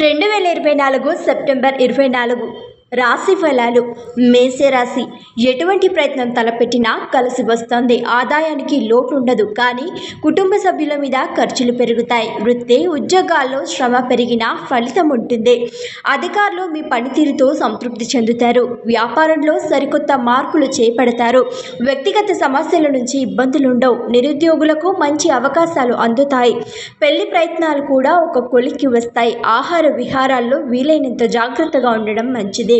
రెండు వేల ఇరవై నాలుగు సెప్టెంబర్ ఇరవై నాలుగు. రాశి ఫలాలు. మేషరాశి ఎటువంటి ప్రయత్నం తలపెట్టినా కలిసి వస్తుంది. ఆదాయానికి లోటు ఉండదు కానీ కుటుంబ సభ్యుల మీద ఖర్చులు పెరుగుతాయి. వృత్తి ఉద్యోగాల్లో శ్రమ పెరిగినా ఫలితం ఉంటుంది. అధికారులు మీ పనితీరుతో సంతృప్తి చెందుతారు. వ్యాపారంలో సరికొత్త మార్పులు చేపడతారు. వ్యక్తిగత సమస్యల నుంచి ఇబ్బందులుండవు నిరుద్యోగులకు మంచి అవకాశాలు అందుతాయి. పెళ్ళి ప్రయత్నాలు కూడా ఒక కొలిక్కి వస్తాయి. ఆహార విహారాల్లో వీలైనంత జాగ్రత్తగా ఉండడం మంచిది.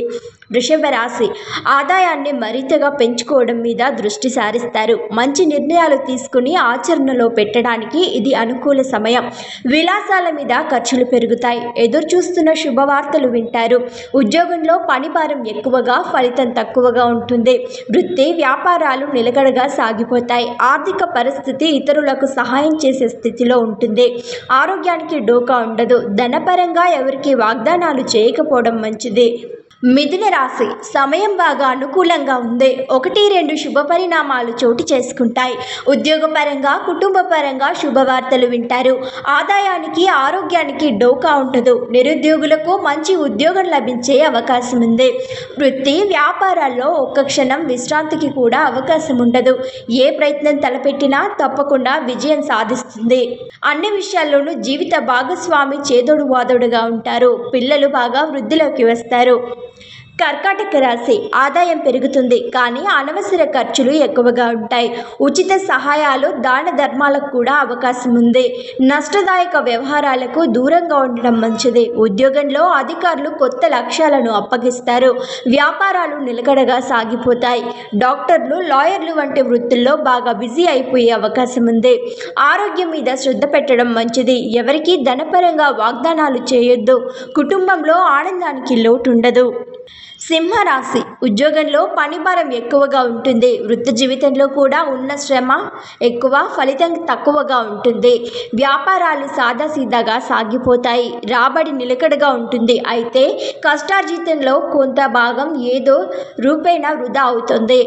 వృషభ రాశి ఆదాయాన్ని మరింతగా పెంచుకోవడం మీద దృష్టి సారిస్తారు. మంచి నిర్ణయాలు తీసుకుని ఆచరణలో పెట్టడానికి ఇది అనుకూల సమయం. విలాసాల మీద ఖర్చులు పెరుగుతాయి. ఎదురు చూస్తున్న శుభవార్తలు వింటారు. ఉద్యోగంలో పని భారం ఎక్కువగా ఫలితం తక్కువగా ఉంటుంది. వృత్తి వ్యాపారాలు నిలకడగా సాగిపోతాయి. ఆర్థిక పరిస్థితి ఇతరులకు సహాయం చేసే స్థితిలో ఉంటుంది. ఆరోగ్యానికి డోకా ఉండదు. ధనపరంగా ఎవరికి వాగ్దానాలు చేయకపోవడం మంచిది. మిథున రాశి సమయం బాగా అనుకూలంగా ఉంది. ఒకటి రెండు శుభ పరిణామాలు చోటు చేసుకుంటాయి. ఉద్యోగపరంగా కుటుంబపరంగా శుభవార్తలు వింటారు. ఆదాయానికి ఆరోగ్యానికి డోకా ఉండదు. నిరుద్యోగులకు మంచి ఉద్యోగం లభించే అవకాశం ఉంది. వృత్తి వ్యాపారాల్లో ఒక్క క్షణం విశ్రాంతికి కూడా అవకాశం ఉండదు. ఏ ప్రయత్నం తలపెట్టినా తప్పకుండా విజయం సాధిస్తుంది. అన్ని విషయాల్లోనూ జీవిత భాగస్వామి చేదోడు వాదోడుగా ఉంటారు. పిల్లలు బాగా వృద్ధిలోకి వస్తారు. కర్కాటక రాశి ఆదాయం పెరుగుతుంది కానీ అనవసర ఖర్చులు ఎక్కువగా ఉంటాయి. ఉచిత సహాయాలు దాన ధర్మాలకు కూడా అవకాశం ఉంది. నష్టదాయక వ్యవహారాలకు దూరంగా ఉండడం మంచిది. ఉద్యోగంలో అధికారులు కొత్త లక్ష్యాలను అప్పగిస్తారు. వ్యాపారాలు నిలకడగా సాగిపోతాయి. డాక్టర్లు లాయర్లు వంటి వృత్తుల్లో బాగా బిజీ అయిపోయే అవకాశం ఉంది. ఆరోగ్యం మీద శ్రద్ధ పెట్టడం మంచిది. ఎవరికీ ధనపరంగా వాగ్దానాలు చేయొద్దు. కుటుంబంలో ఆనందానికి లోటు ఉండదు సింహరాశి. ఉద్యోగంలో పనిభారం ఎక్కువగా ఉంటుంది. వృత్తి జీవితంలో కూడా ఉన్న శ్రమ ఎక్కువ ఫలితం తక్కువగా ఉంటుంది. వ్యాపారాలు సాదాసీదాగా సాగిపోతాయి. రాబడి నిలకడగా ఉంటుంది. అయితే కష్టార్జితంలో కొంత భాగం ఏదో రూపేణా వృధా అవుతుంది.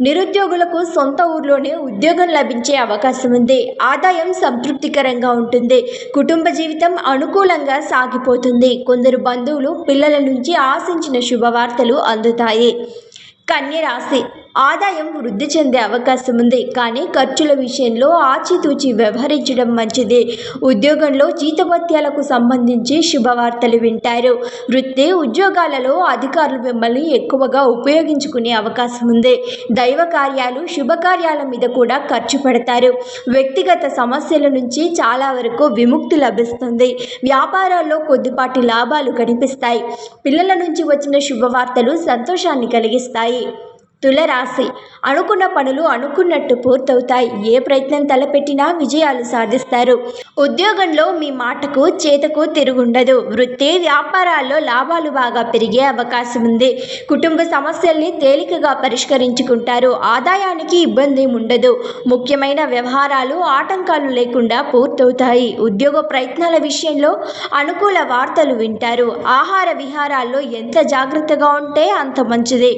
నిరుద్యోగులకు సొంత ఊర్లోనే ఉద్యోగం లభించే అవకాశం ఉంది. ఆదాయం సంతృప్తికరంగా ఉంటుంది. కుటుంబ జీవితం అనుకూలంగా సాగిపోతుంది. కొందరు బంధువులు పిల్లల నుంచి ఆశించిన శుభవార్తలు అందుతాయి. కన్య రాశి ఆదాయం వృద్ధి చెందే అవకాశం ఉంది. కానీ ఖర్చుల విషయంలో ఆచితూచి వ్యవహరించడం మంచిది. ఉద్యోగంలో జీతభత్యాలకు సంబంధించి శుభవార్తలు వింటారు. వృత్తి ఉద్యోగాలలో అధికారులు మిమ్మల్ని ఎక్కువగా ఉపయోగించుకునే అవకాశం ఉంది. దైవ కార్యాలు శుభకార్యాల మీద కూడా ఖర్చు పెడతారు. వ్యక్తిగత సమస్యల నుంచి చాలా వరకు విముక్తి లభిస్తుంది. వ్యాపారాల్లో కొద్దిపాటి లాభాలు కనిపిస్తాయి. పిల్లల నుంచి వచ్చిన శుభవార్తలు సంతోషాన్ని కలిగిస్తాయి. తులరాశి. అనుకున్న పనులు అనుకున్నట్టు పూర్తవుతాయి. ఏ ప్రయత్నం తలపెట్టినా విజయాలు సాధిస్తారు. ఉద్యోగంలో మీ మాటకు చేతకు తిరుగుండదు. వృత్తి వ్యాపారాల్లో లాభాలు బాగా పెరిగే అవకాశం ఉంది. కుటుంబ సమస్యల్ని తేలికగా పరిష్కరించుకుంటారు. ఆదాయానికి ఇబ్బంది ఉండదు. ముఖ్యమైన వ్యవహారాలు ఆటంకాలు లేకుండా పూర్తవుతాయి. ఉద్యోగ ప్రయత్నాల విషయంలో అనుకూల వార్తలు వింటారు. ఆహార విహారాల్లో ఎంత జాగ్రత్తగా ఉంటే అంత మంచిది.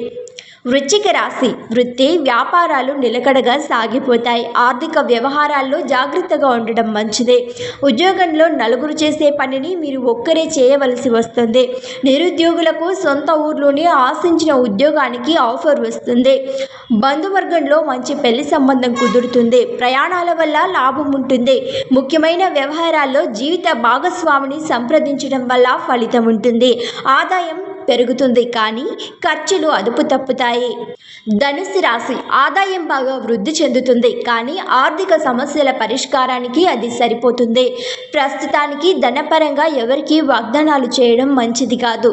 వృశ్చిక రాశి వృత్తి వ్యాపారాలు నిలకడగా సాగిపోతాయి. ఆర్థిక వ్యవహారాల్లో జాగ్రత్తగా ఉండడం మంచిదే. ఉద్యోగంలో నలుగురు చేసే పనిని మీరు ఒక్కరే చేయవలసి వస్తుంది. నిరుద్యోగులకు సొంత ఊర్లోనే ఆశించిన ఉద్యోగానికి ఆఫర్ వస్తుంది. బంధువర్గంలో మంచి పెళ్ళి సంబంధం కుదురుతుంది. ప్రయాణాల వల్ల లాభం ఉంటుంది. ముఖ్యమైన వ్యవహారాల్లో జీవిత భాగస్వామిని సంప్రదించడం వల్ల ఫలితం ఉంటుంది. ఆదాయం పెరుగుతుంది కానీ ఖర్చులు అదుపు తప్పుతాయి. ధనుసు రాశి ఆదాయం బాగా వృద్ధి చెందుతుంది కానీ ఆర్థిక సమస్యల పరిష్కారానికి అది సరిపోతుంది. ప్రస్తుతానికి ధనపరంగా ఎవరికి వాగ్దానాలు చేయడం మంచిది కాదు.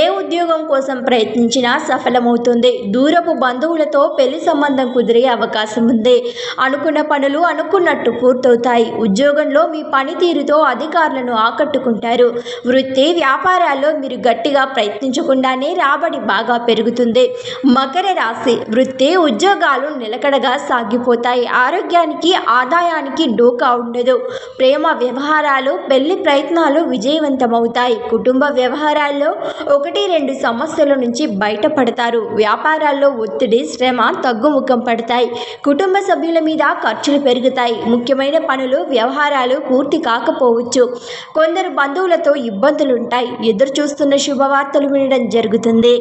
ఏ ఉద్యోగం కోసం ప్రయత్నించినా సఫలమవుతుంది. దూరపు బంధువులతో పెళ్ళి సంబంధం కుదిరే అవకాశం ఉంది. అనుకున్న పనులు అనుకున్నట్టు పూర్తవుతాయి. ఉద్యోగంలో మీ పనితీరుతో అధికారులను ఆకట్టుకుంటారు. వృత్తి వ్యాపారాల్లో మీరు గట్టిగా ప్రయత్నించ ఊహించకుండానే రాబడి బాగా పెరుగుతుంది. మకర రాశి వృత్తి ఉద్యోగాలు నిలకడగా సాగిపోతాయి. ఆరోగ్యానికి ఆదాయానికి డోకా ఉండదు. ప్రేమ వ్యవహారాలు పెళ్ళి ప్రయత్నాలు విజయవంతమవుతాయి. కుటుంబ వ్యవహారాల్లో ఒకటి రెండు సమస్యల నుంచి బయటపడతారు. వ్యాపారాల్లో ఒత్తిడి శ్రమ తగ్గుముఖం పడతాయి. కుటుంబ సభ్యుల మీద ఖర్చులు పెరుగుతాయి. ముఖ్యమైన పనులు వ్యవహారాలు పూర్తి కాకపోవచ్చు. కొందరు బంధువులతో ఇబ్బందులుంటాయి. ఎదురు చూస్తున్న శుభవార్తలు చేయడం జరుగుతుంది.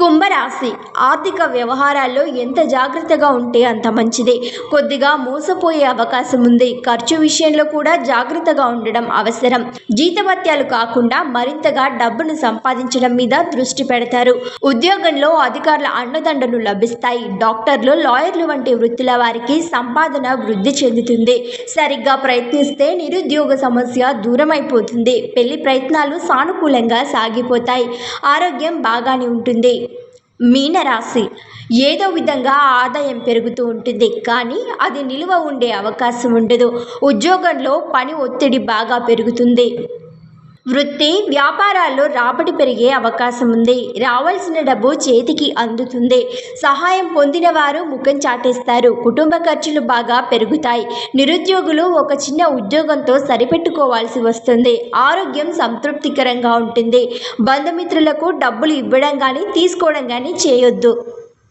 కుంభరాశి ఆర్థిక వ్యవహారాల్లో ఎంత జాగ్రత్తగా ఉంటే అంత మంచిది. కొద్దిగా మోసపోయే అవకాశం ఉంది. ఖర్చు విషయంలో కూడా జాగ్రత్తగా ఉండడం అవసరం. జీతభత్యాలు కాకుండా మరింతగా డబ్బును సంపాదించడం మీద దృష్టి పెడతారు. ఉద్యోగంలో అధికారుల అండదండలు లభిస్తాయి. డాక్టర్లు లాయర్లు వంటి వృత్తుల వారికి సంపాదన వృద్ధి చెందుతుంది. సరిగ్గా ప్రయత్నిస్తే నిరుద్యోగ సమస్య దూరమైపోతుంది. పెళ్ళి ప్రయత్నాలు సానుకూలంగా సాగిపోతాయి. ఆరోగ్యం బాగానే ఉంటుంది. మీనరాశి. ఏదో విధంగా ఆదాయం పెరుగుతూ ఉంటుంది. కానీ అది నిలువ ఉండే అవకాశం ఉండదు. ఉద్యోగంలో పని ఒత్తిడి బాగా పెరుగుతుంది. వృత్తి వ్యాపారాల్లో రాబడి పెరిగే అవకాశం ఉంది రావాల్సిన డబ్బు చేతికి అందుతుంది. సహాయం పొందిన వారు ముఖం చాటేస్తారు. కుటుంబ ఖర్చులు బాగా పెరుగుతాయి. నిరుద్యోగులు ఒక చిన్న ఉద్యోగంతో సరిపెట్టుకోవాల్సి వస్తుంది. ఆరోగ్యం సంతృప్తికరంగా ఉంటుంది. బంధుమిత్రులకు డబ్బులు ఇవ్వడం కానీ తీసుకోవడం కానీ చేయొద్దు.